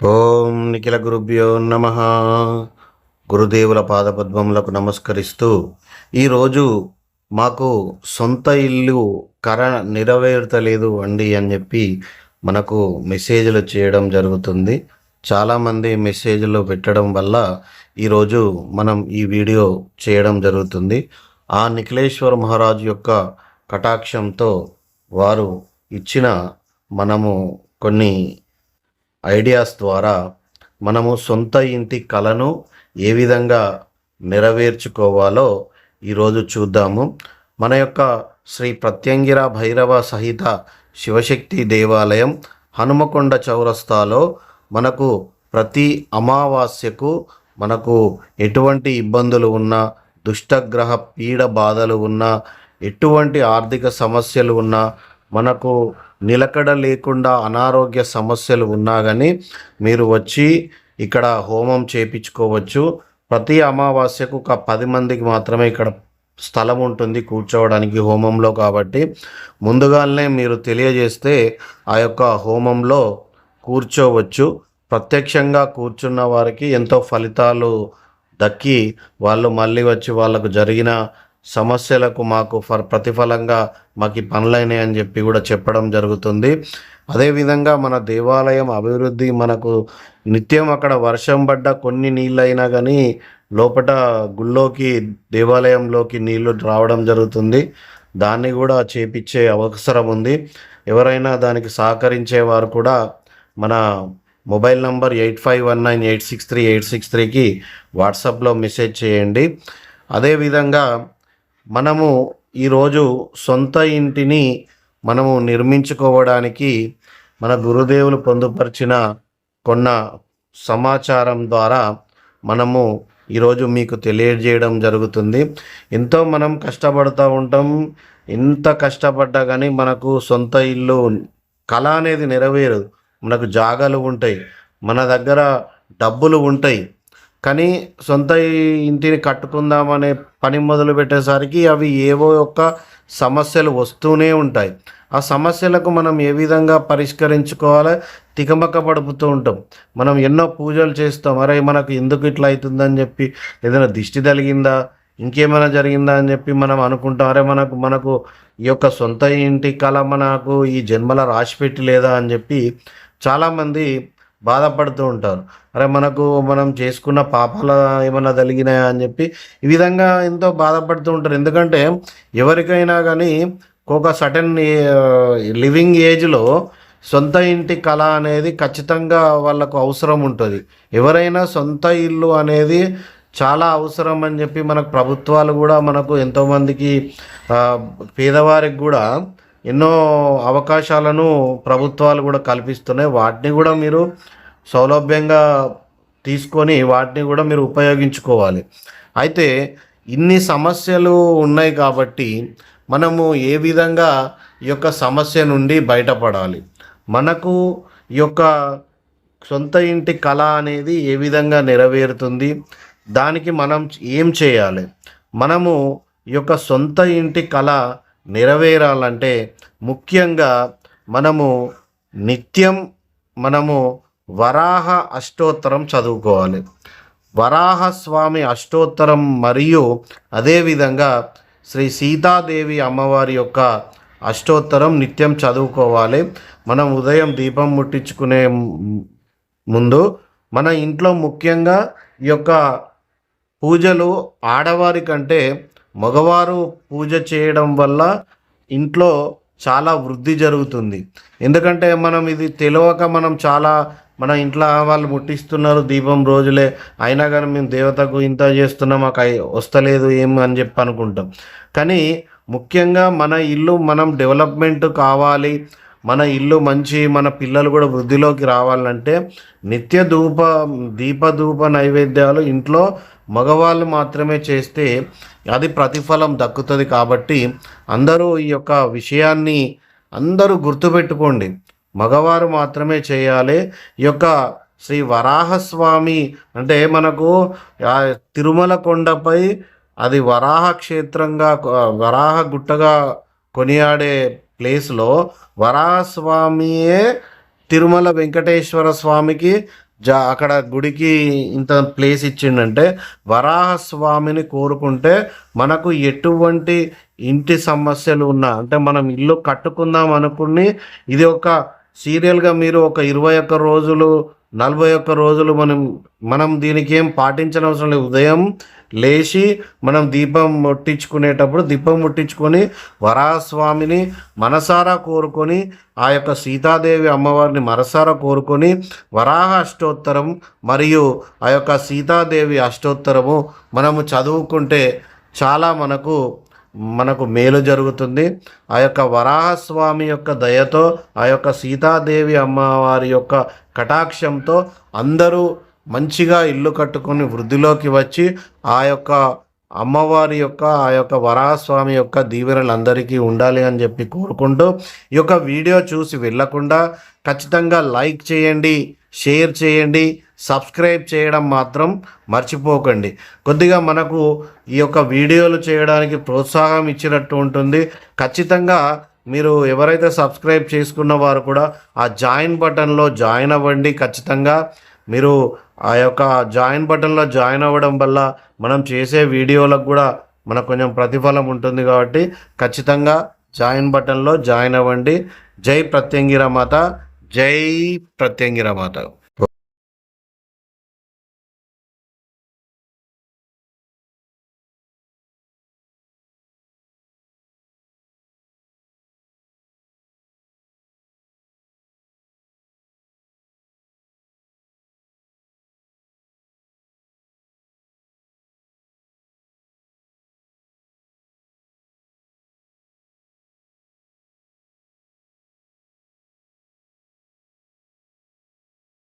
ఓం నిఖిల గురుభ్యో నమ. గురుదేవుల పాదపద్మములకు నమస్కరిస్తూ ఈరోజు మాకు సొంత ఇల్లు కర నెరవేరుతలేదు అండి అని చెప్పి మనకు మెసేజ్లు చేయడం జరుగుతుంది. చాలామంది మెసేజ్లు పెట్టడం వల్ల ఈరోజు మనం ఈ వీడియో చేయడం జరుగుతుంది. ఆ నిఖిలేశ్వర మహారాజు యొక్క కటాక్షంతో వారు ఇచ్చిన మనము కొన్ని ఐడియాస్ ద్వారా మనము సొంత ఇంటి కలను ఏ విధంగా నెరవేర్చుకోవాలో ఈరోజు చూద్దాము. మన యొక్క శ్రీ ప్రత్యంగిర భైరవ సహిత శివశక్తి దేవాలయం హనుమకొండ చౌరస్తాలో మనకు ప్రతి అమావాస్యకు మనకు ఎటువంటి ఇబ్బందులు ఉన్నా దుష్టగ్రహ పీడ బాధలు ఉన్నా ఎటువంటి ఆర్థిక సమస్యలు ఉన్నా మనకు నిలకడ లేకుండా అనారోగ్య సమస్యలు ఉన్నా కానీ మీరు వచ్చి ఇక్కడ హోమం చేపించుకోవచ్చు. ప్రతి అమావాస్యకు ఒక పది మందికి మాత్రమే ఇక్కడ స్థలం ఉంటుంది కూర్చోవడానికి హోమంలో కాబట్టి. ముందుగానే మీరు తెలియజేస్తే ఆ యొక్క హోమంలో కూర్చోవచ్చు. ప్రత్యక్షంగా కూర్చున్న వారికి ఎంతో ఫలితాలు దక్కి వాళ్ళు మళ్ళీ వచ్చి వాళ్ళకు జరిగిన సమస్యలకు మాకు ఫర్ ప్రతిఫలంగా మాకు పనులైనాయి అని చెప్పి కూడా చెప్పడం జరుగుతుంది. అదేవిధంగా మన దేవాలయం అభివృద్ధి మనకు నిత్యం అక్కడ వర్షం పడ్డ కొన్ని నీళ్ళైనా కానీ లోపల గుళ్ళోకి దేవాలయంలోకి నీళ్ళు రావడం జరుగుతుంది. దాన్ని కూడా చేపించే అవసరం ఉంది. ఎవరైనా దానికి సహకరించే వారు కూడా మన mobile number eight five one nine eight six three eight six త్రీకి వాట్సాప్లో మెసేజ్ చేయండి. అదేవిధంగా మనము ఈరోజు సొంత ఇంటిని మనము నిర్మించుకోవడానికి మన గురుదేవులు పొందుపరిచిన కొన్న సమాచారం ద్వారా మనము ఈరోజు మీకు తెలియజేయడం జరుగుతుంది. ఎంతో మనం కష్టపడుతూ ఉంటాం. ఎంత కష్టపడ్డా కానీ మనకు సొంత ఇల్లు కళ అనేది నెరవేరదు. మనకు జాగాలు ఉంటాయి. మన దగ్గర డబ్బులు ఉంటాయి. కానీ సొంత ఇంటిని కట్టుకుందామనే పని మొదలు పెట్టేసరికి అవి ఏవో ఒక్క సమస్యలు వస్తూనే ఉంటాయి. ఆ సమస్యలకు మనం ఏ విధంగా పరిష్కరించుకోవాలో? తికమక పడుపుతూ ఉంటాం. మనం ఎన్నో పూజలు చేస్తాం. అరే మనకు ఎందుకు ఇట్లా అవుతుందని చెప్పి ఏదైనా దిష్టి తగిలిందా? ఇంకేమైనా జరిగిందా అని చెప్పి మనం అనుకుంటాం. అరే మనకు మనకు ఈ యొక్క సొంత ఇంటి కళ మనకు ఈ జన్మల రాసి పెట్టి లేదా అని చెప్పి చాలామంది బాధపడుతూ ఉంటారు. అరే మనకు మనం చేసుకున్న పాపాల ఏమైనా తగిలినాయా అని చెప్పి ఈ విధంగా ఎంతో బాధపడుతూ ఉంటారు. ఎందుకంటే ఎవరికైనా కానీ ఒక సటన్ లివింగ్ ఏజ్లో సొంత ఇంటి కళ అనేది ఖచ్చితంగా వాళ్ళకు అవసరం ఉంటుంది. ఎవరైనా సొంత ఇల్లు అనేది చాలా అవసరం అని చెప్పి మనకు ప్రభుత్వాలు కూడా మనకు ఎంతోమందికి పేదవారికి కూడా ఎన్నో అవకాశాలను ప్రభుత్వాలు కూడా కల్పిస్తున్నాయి. వాటిని కూడా మీరు సౌలభ్యంగా తీసుకొని వాటిని కూడా మీరు ఉపయోగించుకోవాలి. అయితే ఇన్ని సమస్యలు ఉన్నాయి కాబట్టి మనము ఏ విధంగా ఈ యొక్క సమస్య నుండి బయటపడాలి? మనకు ఈ యొక్క సొంత ఇంటి కళ అనేది ఏ విధంగా నెరవేరుతుంది? దానికి మనం ఏం చేయాలి? మనము ఈ యొక్క సొంత ఇంటి కళ నెరవేరాలంటే ముఖ్యంగా మనము నిత్యం మనము వరాహ అష్టోత్తరం చదువుకోవాలి. వరాహ స్వామి అష్టోత్తరం మరియు అదేవిధంగా శ్రీ సీతాదేవి అమ్మవారి యొక్క అష్టోత్తరం నిత్యం చదువుకోవాలి. మనం ఉదయం దీపం ముట్టించుకునే ముందు మన ఇంట్లో ముఖ్యంగా ఈ యొక్క పూజలు ఆడవారి కంటే మగవారు పూజ చేయడం వల్ల ఇంట్లో చాలా వృద్ధి జరుగుతుంది. ఎందుకంటే మనం ఇది తెలియక మనం చాలా మన ఇంట్లో వాళ్ళు ముట్టిస్తున్నారు దీపం రోజులే. అయినా కానీ మేము దేవతకు ఇంత చేస్తున్నాం మాకు అయి- వస్తలేదు ఏం అని చెప్పి అనుకుంటాం కానీ ముఖ్యంగా మన ఇల్లు మనం డెవలప్మెంట్ కావాలి. మన ఇల్లు మంచి మన పిల్లలు కూడా వృద్ధిలోకి రావాలంటే నిత్య ధూప దీప ధూప నైవేద్యాలు ఇంట్లో మగవాళ్ళు మాత్రమే చేస్తే అది ప్రతిఫలం దక్కుతుంది కాబట్టి అందరూ ఈ యొక్క విషయాన్ని అందరూ గుర్తుపెట్టుకోండి. మగవారు మాత్రమే చేయాలి. ఈ యొక్క శ్రీ వరాహస్వామి అంటే మనకు తిరుమల కొండపై అది వరాహ క్షేత్రంగా వరాహ గుట్టగా కొనియాడే ప్లేస్లో వరాహస్వామియే తిరుమల వెంకటేశ్వర స్వామికి జా అక్కడ గుడికి ఇంత ప్లేస్ ఇచ్చిండంటే వరాహస్వామిని కోరుకుంటే మనకు ఎటువంటి ఇంటి సమస్యలు ఉన్నా అంటే మనం ఇల్లు కట్టుకుందాం అనుకుని ఇది ఒక సీరియల్గా మీరు ఒక ఇరవై ఒక్క రోజులు నలభై ఒక్క రోజులు మనం మనం దీనికి ఏం పాటించనవసరం లేదు. ఉదయం లేచి మనం దీపం ముట్టించుకునేటప్పుడు దీపం ముట్టించుకొని వరాహస్వామిని మనసారా కోరుకొని ఆ యొక్క సీతాదేవి అమ్మవారిని మనసారా కోరుకొని వరాహ అష్టోత్తరం మరియు ఆ యొక్క సీతాదేవి అష్టోత్తరము మనము చదువుకుంటే చాలా మనకు మనకు మేలు జరుగుతుంది. ఆ యొక్క వరాహస్వామి యొక్క దయతో ఆ యొక్క సీతాదేవి అమ్మవారి యొక్క కటాక్షంతో అందరూ మంచిగా ఇల్లు కట్టుకొని వృద్ధిలోకి వచ్చి ఆ యొక్క అమ్మవారి యొక్క ఆ యొక్క వరాహస్వామి యొక్క దీవెనలు అందరికీ ఉండాలి అని చెప్పి కోరుకుంటూ ఈ యొక్క వీడియో చూసి వెళ్ళకుండా ఖచ్చితంగా లైక్ చేయండి. షేర్ చేయండి సబ్స్క్రైబ్ చేయడం మాత్రం మర్చిపోకండి. కొద్దిగా మనకు ఈ యొక్క వీడియోలు చేయడానికి ప్రోత్సాహం ఇచ్చినట్టు ఉంటుంది. ఖచ్చితంగా మీరు ఎవరైతే సబ్స్క్రైబ్ చేసుకున్న వారు కూడా ఆ జాయిన్ బటన్లో జాయిన్ అవ్వండి. ఖచ్చితంగా మీరు ఆ యొక్క జాయిన్ బటన్లో జాయిన్ అవ్వడం వల్ల మనం చేసే వీడియోలకు కూడా మనకు కొంచెం ప్రతిఫలం ఉంటుంది కాబట్టి ఖచ్చితంగా జాయిన్ బటన్లో జాయిన్ అవ్వండి. జై ప్రత్యంగిర మాత జై ప్రత్యంగిర మాత